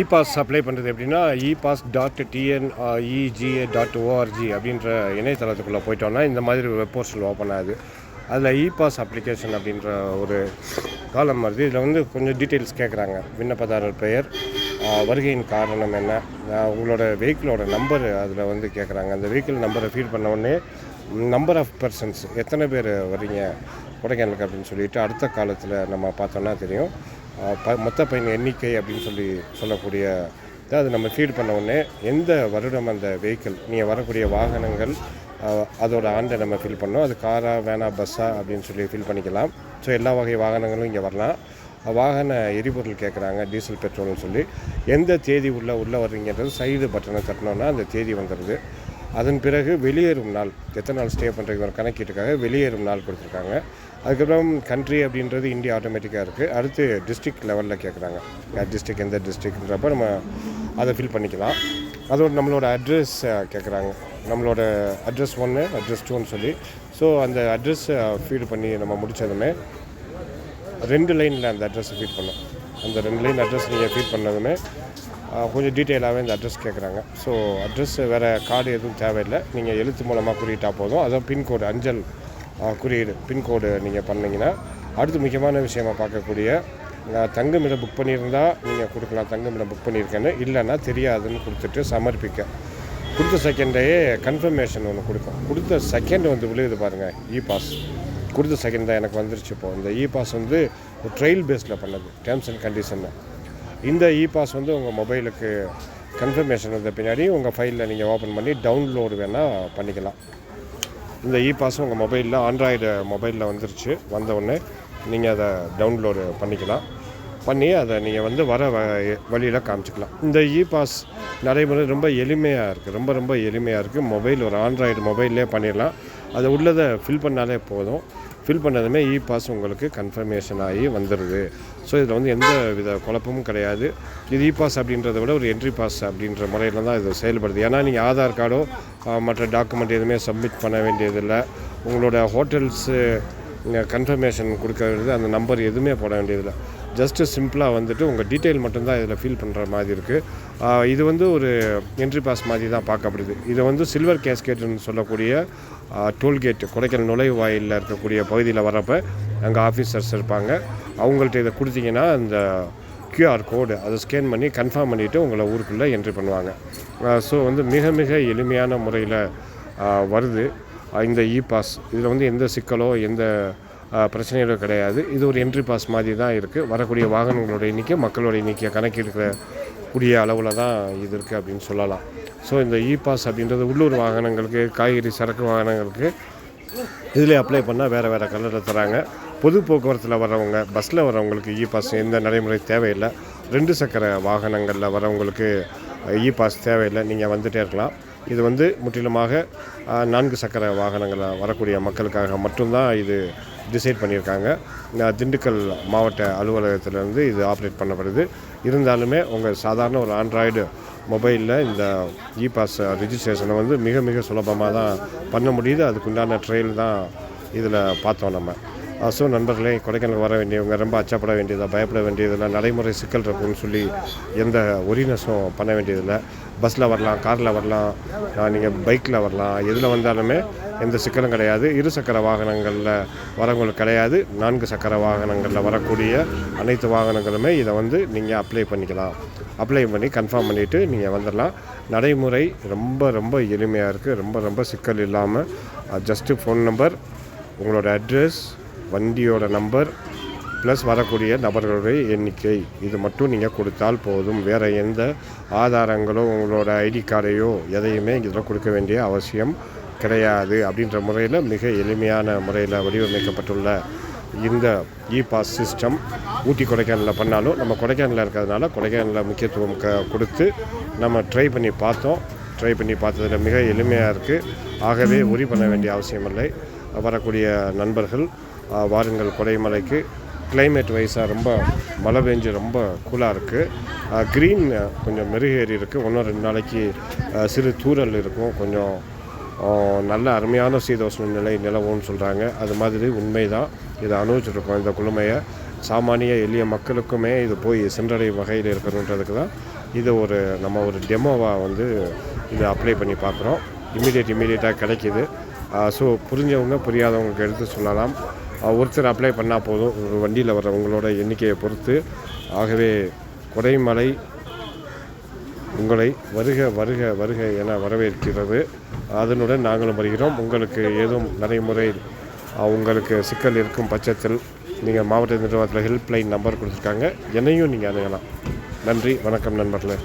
E pass apply பண்ணுறது எப்படின்னா e pass dot TN EGA dot ORG அப்படின்ற இணையதளத்துக்குள்ளே போயிட்டோம்னா இந்த மாதிரி வெப் போர்ட்டல் ஓப்பன் ஆகுது. அதில் இ பாஸ் அப்ளிகேஷன் அப்படின்ற ஒரு காலம் வருது. இதில் வந்து கொஞ்சம் டீட்டெயில்ஸ் கேட்குறாங்க விண்ணப்பதாரர் பெயர் வருகையின் காரணம் என்ன உங்களோட வெஹிக்கிளோட நம்பர் அதில் வந்து கேட்குறாங்க அந்த வெஹிக்கிள் நம்பரை ஃபீல் பண்ண உடனே நம்பர் ஆஃப் பர்சன்ஸ் எத்தனை பேர் வரீங்க கொடைக்கானலுக்கு அப்படின்னு சொல்லிட்டு அடுத்த காலத்தில் நம்ம பார்த்தோன்னா தெரியும். ப மொத்த பயன் எண்ணிக்கை அப்படின்னு சொல்லி சொல்லக்கூடிய அது நம்ம ஃபீட் பண்ண உடனே எந்த வருடம் அந்த வெஹிக்கிள் நீங்கள் வரக்கூடிய வாகனங்கள் அதோட ஆண்டை நம்ம ஃபில் பண்ணோம் அது காரா வேனா பஸ்ஸா அப்படின்னு சொல்லி ஃபில் பண்ணிக்கலாம். ஸோ எல்லா வகை வாகனங்களும் இங்கே வரலாம். வாகன எரிபொருள் கேட்குறாங்க டீசல் பெட்ரோல்னு சொல்லி. எந்த தேதி உள்ளே உள்ளே வர்றீங்கன்றது சைடு பட்டனை தட்டினோன்னா அந்த தேதி வந்துடுது அதன் பிறகு வெளியேறும் நாள். எத்தனை நாள் ஸ்டே பண்ணுறதுக்கு ஒரு கணக்கீட்டுக்காக வெளியேறும் நாள் கொடுத்துருக்காங்க. அதுக்கப்புறம் கண்ட்ரி அப்படின்றது இந்தியா ஆட்டோமேட்டிக்காக இருக்குது அடுத்து டிஸ்ட்ரிக்ட் லெவலில் கேட்குறாங்க டிஸ்ட்ரிக் எந்த டிஸ்ட்ரிக்ன்றப்ப நம்ம அதை ஃபில் பண்ணிக்கலாம். அதோட நம்மளோட அட்ரஸ் கேட்குறாங்க நம்மளோட அட்ரஸ் ஒன்று அட்ரஸ் டூன்னு சொல்லி. ஸோ அந்த அட்ரஸ்ஸை ஃபீல் பண்ணி நம்ம முடித்ததுமே ரெண்டு லைனில் அந்த அட்ரஸை ஃபீட் பண்ணோம் அந்த ரெண்டு லைன் அட்ரஸ் நீங்கள் ஃபீட் பண்ணதுமே கொஞ்சம் டீட்டெயிலாகவே இந்த அட்ரஸ் கேட்குறாங்க ஸோ அட்ரஸ் வேறு கார்டு எதுவும் தேவையில்லை. நீங்கள் எழுத்து மூலமாக குறியிட்டால் போதும். அதான் பின்கோடு அஞ்சல் குறியீடு பின்கோடு நீங்கள் பண்ணிங்கன்னா அடுத்து முக்கியமான விஷயமாக பார்க்கக்கூடிய தங்குமிடம் புக் பண்ணியிருந்தால் நீங்கள் கொடுக்கலாம். தங்குமிடம் புக் பண்ணியிருக்கேன்னு. இல்லைன்னா தெரியாதுன்னு கொடுத்துட்டு சமர்ப்பிக்க. கொடுத்த செகண்டே கன்ஃபர்மேஷன் ஒன்று கொடுக்கும். கொடுத்த செகண்ட் வந்து விழுது பாருங்கள் இ பாஸ் கொடுத்த செகண்ட் தான் எனக்கு வந்துருச்சு இப்போ. இந்த இ பாஸ் வந்து ஒரு ட்ரையல் பேஸில் பண்ணது டேர்ம்ஸ் அண்ட் கண்டிஷனில் இந்த இ பாஸ் வந்து உங்கள் மொபைலுக்கு கன்ஃபர்மேஷன் வந்த பின்னாடி உங்கள் ஃபைலில் நீங்கள் ஓப்பன் பண்ணி டவுன்லோடு வேணால் பண்ணிக்கலாம். இந்த இ பாஸ் உங்கள் மொபைலில் ஆண்ட்ராய்டு மொபைலில் வந்துருச்சு வந்த உடனே நீங்கள் அதை டவுன்லோடு பண்ணிக்கலாம். பண்ணி அதை நீங்கள் வந்து வர வ வழியில் காமிச்சிக்கலாம். இந்த இ பாஸ் நடைமுறை ரொம்ப எளிமையாக இருக்குது ரொம்ப ரொம்ப எளிமையாக இருக்குது மொபைல் ஒரு ஆண்ட்ராய்டு மொபைல்லே பண்ணிடலாம். அதை உள்ளதை ஃபில் பண்ணாலே போதும். ஃபில் பண்ணதுமே இ பாஸ் உங்களுக்கு கன்ஃபர்மேஷன் ஆகி வந்துடுது ஸோ இதில் வந்து எந்த வித குழப்பமும் கிடையாது. இது இ பாஸ் அப்படின்றத விட ஒரு என்ட்ரி பாஸ் அப்படின்ற முறையில் தான் இது செயல்படுது. ஏன்னா நீங்கள் ஆதார் கார்டோ மற்ற டாக்குமெண்ட் எதுவுமே சப்மிட் பண்ண வேண்டியதில்லை. உங்களோட ஹோட்டல்ஸு கன்ஃபர்மேஷன் கொடுக்கறது அந்த நம்பர் எதுவுமே போட வேண்டியதில்லை. ஜஸ்ட்டு சிம்பிளாக வந்துட்டு உங்கள் டீட்டெயில் மட்டும்தான் இதில் ஃபில் பண்ணுற மாதிரி இருக்குது இது வந்து ஒரு என்ட்ரி பாஸ் மாதிரி தான் பார்க்கப்படுது. இது வந்து சில்வர் கேஸ்கேட்னு சொல்லக்கூடிய டோல்கேட் கொடைக்கானல் நுழைவாயிலில் இருக்கக்கூடிய பகுதியில் வரப்போ அங்கே ஆஃபீஸர்ஸ் இருப்பாங்க. அவங்கள்ட்ட இதை கொடுத்தீங்கன்னா அந்த கியூஆர் கோடு அதை ஸ்கேன் பண்ணி கன்ஃபார்ம் பண்ணிவிட்டு உங்களை ஊருக்குள்ளே என்ட்ரி பண்ணுவாங்க. ஸோ வந்து மிக மிக எளிமையான முறையில் வருது. இந்த இ பாஸ் இதில் வந்து எந்த சிக்கலோ எந்த பிரச்சனைகளோ கிடையாது. இது ஒரு என்ட்ரி பாஸ் மாதிரி தான் இருக்குது வரக்கூடிய வாகனங்களோட எண்ணிக்கை மக்களோட எண்ணிக்கையை கணக்கெடுக்கிற கூடிய அளவில் தான் இது இருக்குது அப்படின்னு சொல்லலாம். ஸோ இந்த இ பாஸ் அப்படின்றது உள்ளூர் வாகனங்களுக்கு காய்கறி சரக்கு வாகனங்களுக்கு இதில் அப்ளை பண்ணால் வேறு வேறு கலரில் தராங்க. பொது போக்குவரத்தில் வரவங்க பஸ்ஸில் வரவங்களுக்கு இ பாஸ் எந்த நடைமுறை தேவையில்லை. ரெண்டு சக்கர வாகனங்களில் வரவங்களுக்கு இ பாஸ் தேவையில்லை. நீங்கள் வந்துகிட்டே இருக்கலாம். இது வந்து முற்றிலுமாக நான்கு சக்கர வாகனங்களில் வரக்கூடிய மக்களுக்காக மட்டும்தான் இது டிசைட் பண்ணியிருக்காங்க. திண்டுக்கல் மாவட்ட அலுவலகத்திலேருந்து இது ஆப்ரேட் பண்ணப்படுது. இருந்தாலுமே உங்கள் சாதாரண ஒரு ஆண்ட்ராய்டு மொபைலில் இந்த இ பாஸ் ரிஜிஸ்ட்ரேஷனை வந்து மிக மிக சுலபமாக தான் பண்ண முடியுது. அதுக்குண்டான ட்ரெயில் தான் இதில் பார்த்தோம் நம்ம. ஸோ நண்பர்களே கொடைக்கானல் வர வேண்டியவங்க ரொம்ப அச்சப்பட வேண்டியதாக பயப்பட வேண்டியதில்லை. நடைமுறை சிக்கல் இருக்குன்னு சொல்லி எந்த ஒரினஸும் பண்ண வேண்டியதில்லை. பஸ்ஸில் வரலாம் காரில் வரலாம் நீங்கள் பைக்கில் வரலாம் எதில் வந்தாலுமே எந்த சிக்கலும் கிடையாது. இரு சக்கர வாகனங்களில் வரவங்களுக்கு கிடையாது. நான்கு சக்கர வாகனங்களில் வரக்கூடிய அனைத்து வாகனங்களுமே இதை வந்து நீங்கள் அப்ளை பண்ணிக்கலாம். அப்ளை பண்ணி கன்ஃபார்ம் பண்ணிவிட்டு நீங்கள் வந்துடலாம் நடைமுறை ரொம்ப ரொம்ப எளிமையாக இருக்குது ரொம்ப ரொம்ப சிக்கல் இல்லாமல் ஜஸ்ட்டு ஃபோன் நம்பர் உங்களோட அட்ரஸ் வண்டியோட நம்பர் ப்ளஸ் வரக்கூடிய நபர்களுடைய எண்ணிக்கை. இது மட்டும் நீங்கள் கொடுத்தால் போதும். வேறு எந்த ஆதாரங்களோ உங்களோட ஐடி கார்டையோ எதையுமே இதில் கொடுக்க வேண்டிய அவசியம் கிடையாது அப்படின்ற முறையில் மிக எளிமையான முறையில் வடிவமைக்கப்பட்டுள்ள இந்த இ பாஸ் சிஸ்டம் ஊட்டி கொடைக்கானலில் பண்ணாலும் நம்ம கொடைக்கானலில் இருக்கிறதுனால கொடைக்கானலில் முக்கியத்துவம் க கொடுத்து நம்ம ட்ரை பண்ணி பார்த்தோம். ட்ரை பண்ணி பார்த்ததில் மிக எளிமையாக இருக்குது ஆகவே உரி பண்ண வேண்டிய அவசியமில்லை வரக்கூடிய நண்பர்கள் வாருங்கள் கொடைமலைக்கு. கிளைமேட் வைஸாக ரொம்ப மழை பெஞ்சு ரொம்ப கூலாக இருக்குது க்ரீன் கொஞ்சம் மெருகேறி இருக்குது ஒன்று ரெண்டு நாளைக்கு சிறு தூரல் இருக்கும். கொஞ்சம் நல்ல அருமையான சீதோஷ்ண நிலை நிலவும்னு சொல்கிறாங்க அது மாதிரி உண்மை தான் இதை அனுபவிச்சிருக்கோம் இந்த குளுமையை சாமானிய எளிய மக்களுக்குமே இது போய் சென்றடையும் வகையில் இருக்கணுன்றதுக்கு தான் இது ஒரு நம்ம ஒரு டெமோவாக வந்து இதை அப்ளை பண்ணி பார்க்குறோம். இமீடியட் இமீடியட்டாக கிடைக்கிது. ஸோ புரிஞ்சவங்க புரியாதவங்களுக்கு எடுத்து சொல்லலாம். ஒருத்தர் அப்ளை பண்ணால் போதும். ஒரு வண்டியில் வர்றவங்களோட எண்ணிக்கையை பொறுத்து. ஆகவே குடைமலை உங்களை வருக வருக வருக என வரவேற்கிறது. அதனுடன் நாங்களும் வருகிறோம். உங்களுக்கு ஏதும் நடைமுறை உங்களுக்கு சிக்கல் இருக்கும் பட்சத்தில் நீங்கள் மாவட்ட நிர்வாகத்தில் ஹெல்ப்லைன் நம்பர் கொடுத்துருக்காங்க. என்னையும் நீங்கள் அணுகலாம். நன்றி வணக்கம் நண்பர்களே.